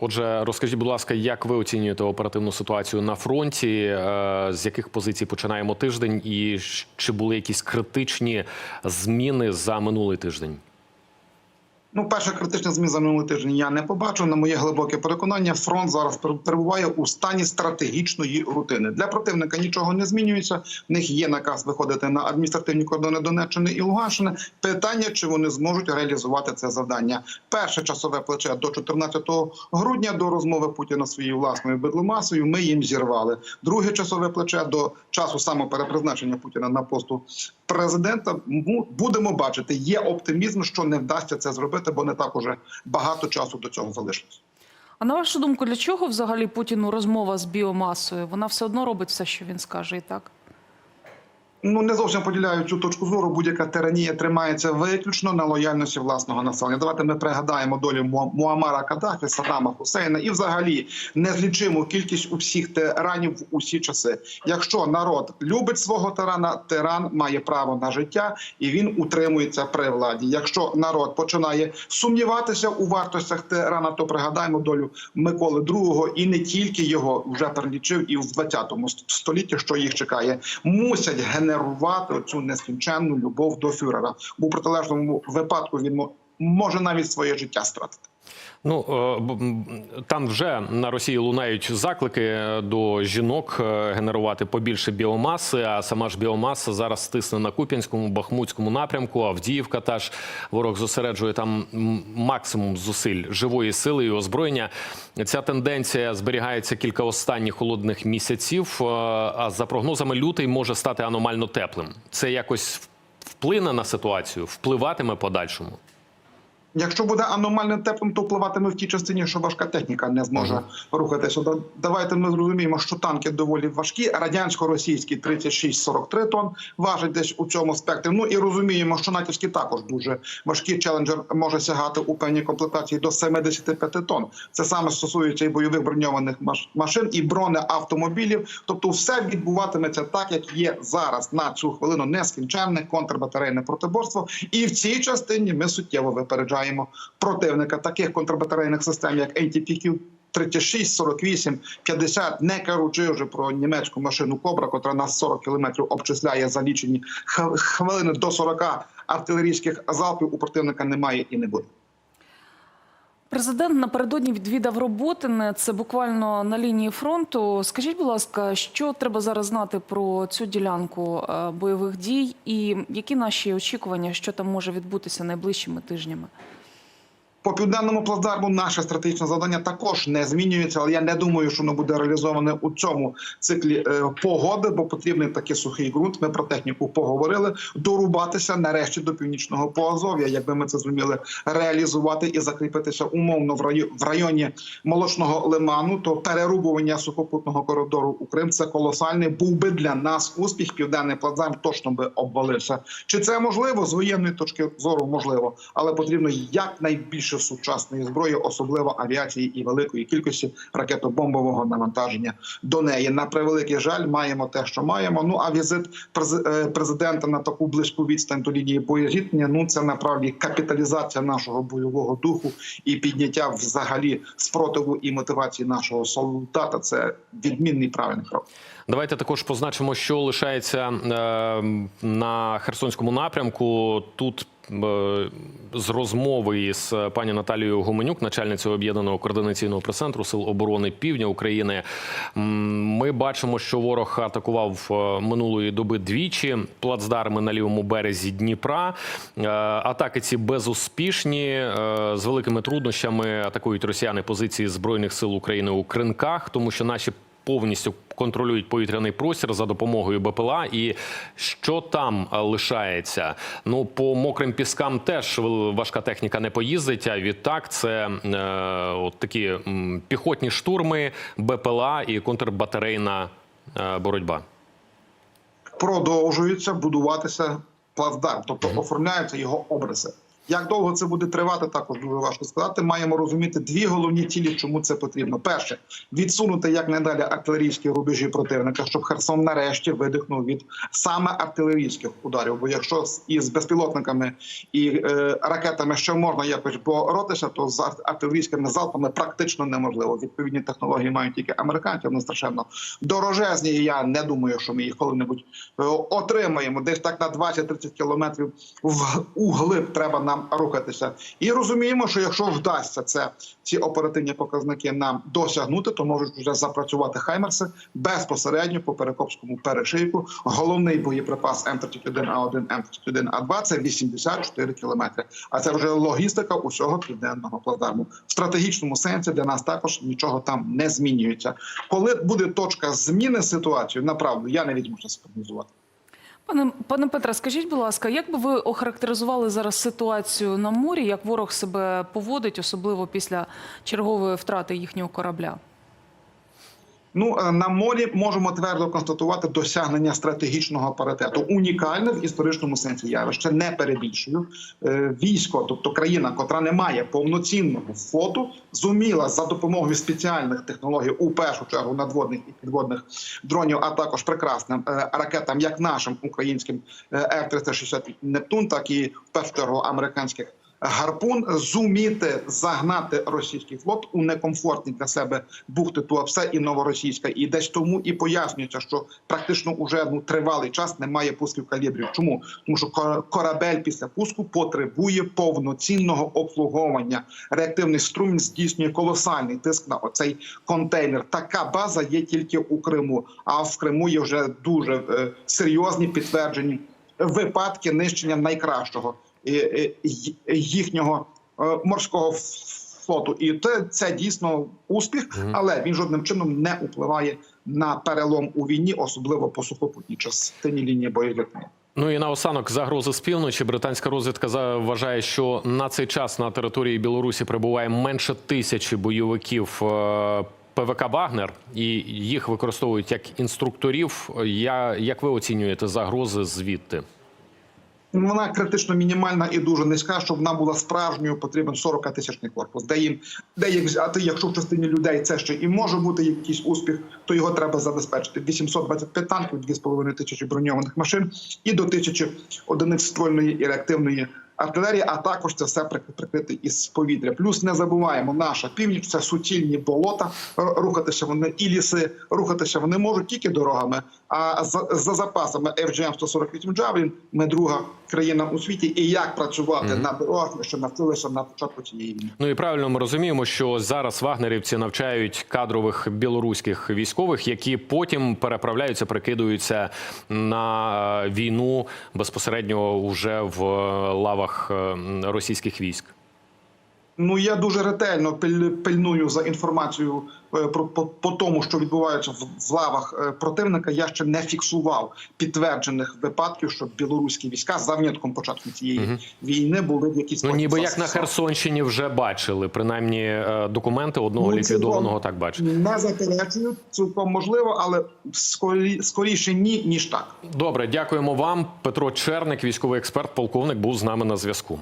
Отже, розкажіть, будь ласка, як ви оцінюєте оперативну ситуацію на фронті? Е, З яких позицій починаємо тиждень, і чи були якісь критичні зміни за минулий тиждень? Ну, перша критична зміна за минулий тиждень я не побачив. На моє глибоке переконання, фронт зараз пер- перебуває у стані стратегічної рутини. Для противника нічого не змінюється. В них є наказ виходити на адміністративні кордони Донеччини і Луганщини. Питання, чи вони зможуть реалізувати це завдання. Перше часове плече до 14 грудня до розмови Путіна своєю власною бедломасою. Ми їм зірвали. Друге часове плече до часу самоперепризначення Путіна на посту президента. Будемо бачити, є оптимізм, що не вдасться це зробити, бо не так уже багато часу до цього залишилось. А на вашу думку, для чого взагалі Путіну розмова з біомасою? Вона все одно робить все, що він скаже, і так. Ну не зовсім поділяю цю точку зору. Будь-яка тиранія тримається виключно на лояльності власного населення. Давайте ми пригадаємо долю Му- Муаммара Каддафі, Саддама Хусейна і, взагалі, незлічиму кількість усіх тиранів в усі часи. Якщо народ любить свого тирана, тиран має право на життя і він утримується при владі. Якщо народ починає сумніватися у вартостях тирана, то пригадаємо долю Миколи II і не тільки його вже перелічив і в 20 столітті, що їх чекає, мусять генерувати цю нескінченну любов до фюрера. В протилежному випадку він мо- може навіть своє життя стратити. Ну е, там вже на Росії лунають заклики до жінок е, генерувати побільше біомаси. А сама ж біомаса зараз стисне на Куп'янському, Бахмутському напрямку. Авдіївка теж ворог зосереджує там максимум зусиль живої сили і озброєння. Ця тенденція зберігається кілька останніх холодних місяців. е, А за прогнозами, лютий може стати аномально теплим. Це якось вплине на ситуацію, впливатиме подальшому. Якщо буде аномально теплим, то впливатиме в тій частині, що важка техніка не зможе Ага. рухатися. Да- Давайте ми зрозуміємо, що танки доволі важкі. Радянсько-російські 36-43 тонн важать десь у цьому спектрі. Ну і розуміємо, що натівські також дуже важкі. Челенджер може сягати у певній комплектації до 75 тонн. Це саме стосується і бойових броньованих маш- машин, і бронеавтомобілів. Тобто, все відбуватиметься так, як є зараз на цю хвилину нескінченне контрбатарейне протиборство. І в цій частині ми суттєво випереджаємо противника таких контрбатарейних систем, як ATPQ 36, 48, 50, не кажучи вже про німецьку машину Кобра, котра нас 40 кілометрів обчисляє за лічені хвилини до 40 артилерійських залпів. У противника немає і не буде. Президент напередодні відвідав Роботине. Це буквально на лінії фронту. Скажіть, будь ласка, що треба зараз знати про цю ділянку е, бойових дій, і які наші очікування, що там може відбутися найближчими тижнями? По південному плацдарму наше стратегічне завдання також не змінюється, але я не думаю, що воно буде реалізоване у цьому циклі е, погоди, бо потрібний такий сухий ґрунт. Ми про техніку поговорили. Дорубатися нарешті до північного Поазов'я, якби ми це зуміли реалізувати і закріпитися умовно в районі, молочного лиману, то перерубування сухопутного коридору у Крим це колосальний. Був би для нас успіх. Південний плацдарм точно би обвалився. Чи це можливо з воєнної точки зору? Можливо, але потрібно якнайбільше сучасної зброї, особливо авіації і великої кількості ракетобомбового навантаження до неї. На превеликий жаль, маємо те, що маємо. Ну а візит е, президента на таку близьку відстань до лінії боєзіткнення, Ну це направді капіталізація нашого бойового духу і підняття взагалі спротиву і мотивації нашого солдата. Це відмінний правильний крок. Давайте також позначимо, що лишається е, на Херсонському напрямку. Тут з розмови із пані Наталією Гуменюк, начальницею об'єднаного координаційного прес-центру Сил оборони Півдня України. Ми бачимо, що ворог атакував е, минулої доби двічі плацдарми на лівому березі Дніпра. Е, Атаки ці безуспішні е, з великими труднощами атакують росіяни позиції збройних сил України у кринках, тому що наші повністю контролюють повітряний простір за допомогою БПЛА. І що там лишається? Ну по мокрим піскам теж важка техніка не поїздить. А відтак це е, от такі м, піхотні штурми, БПЛА і контрбатарейна е, боротьба. Продовжується будуватися плацдарм, тобто оформляються його обриси. Як довго це буде тривати, також дуже важко сказати. Маємо розуміти дві головні цілі, чому це потрібно. Перше відсунути якнайдалі артилерійські рубежі противника, щоб Херсон нарешті видихнув від саме артилерійських ударів. Бо якщо із безпілотниками і е, ракетами ще можна якось боротися, то з артилерійськими залпами практично неможливо. Відповідні технології мають тільки американці, вони страшенно дорожезні. Я не думаю, що ми їх коли-небудь е, отримаємо. Десь так на 20-30 кілометрів в углиб треба нам рухатися. І розуміємо, що якщо вдасться це ці оперативні показники нам досягнути, то можуть вже запрацювати хаймерси безпосередньо по перекопському перешийку. Головний боєприпас М31А1, М31А2 – це 84 кілометри. А це вже логістика усього південного плацдарму. В стратегічному сенсі для нас також нічого там не змінюється. Коли буде точка зміни ситуації, направду я не відможу спрогнозувати. Пане пане Петре, скажіть, будь ласка, як би ви охарактеризували зараз ситуацію на морі, як ворог себе поводить, особливо після чергової втрати їхнього корабля? Ну е, на морі можемо твердо констатувати досягнення стратегічного паритету. Унікальне в історичному сенсі. Я ще не перебільшую. Е, Військо, тобто країна, котра не має повноцінного флоту, зуміла за допомогою спеціальних технологій, у першу чергу надводних і підводних дронів, а також прекрасним е, ракетам, як нашим українським е, Р-360 Нептун, так і в першу чергу американських. Гарпун зуміти загнати російський флот у некомфортні для себе бухти Туапсе і Новоросійська, і десь тому і пояснюється, що практично уже ну тривалий час немає пусків калібрів. Чому тому, що ко- корабель після пуску потребує повноцінного обслуговування. Реактивний струм здійснює колосальний тиск на оцей контейнер. Така база є тільки у Криму. А в Криму є вже дуже е, серйозні підтверджені випадки нищення найкращого їхнього е, морського флоту. І це, це дійсно успіх, але він жодним чином не впливає на перелом у війні, особливо по сухопутній частині лінії боєзіткнення. Ну і наостанок загрози з півночі. Британська розвідка вважає, що на цей час на території Білорусі перебуває менше тисячі бойовиків. е, ПВК Вагнер і їх використовують як інструкторів. Я як ви оцінюєте загрози звідти? Вона критично мінімальна і дуже низька, щоб вона була справжньою, потрібен 40 тисячний корпус. Де їм де їх взяти, якщо в частині людей це ще і може бути якийсь успіх, то його треба забезпечити. 825 танків, 2,5 тисячі броньованих машин і до тисячі одиниць ствольної і реактивної артилерії. А також це все прик- прикрите із повітря. Плюс не забуваємо, наша північ це суцільні болота. Рухатися вони і ліси, рухатися вони можуть тільки дорогами. А за, за запасами FGM 148 Javelin ми друга країна у світі. І як працювати на дорогах, ще навчилися на початку цієї війни. Ну і правильно ми розуміємо, що зараз вагнерівці навчають кадрових білоруських військових, які потім переправляються, прикидуються на е, війну безпосередньо вже в е, лавах російських військ. Ну я дуже ретельно пиль- пильную за інформацією е, про по, по тому, що відбувається в, в лавах е, противника. Я ще не фіксував підтверджених випадків, що білоруські війська за винятком початку цієї війни були в якійсь Ну ніби як на Херсонщині вже бачили, принаймні е, документи одного Ну, ліквідованого так бачили. Не заперечую, цілком можливо, але скорі, скоріше ні, ніж так. Добре, дякуємо вам. Петро Черник, військовий експерт, полковник, був з нами на зв'язку.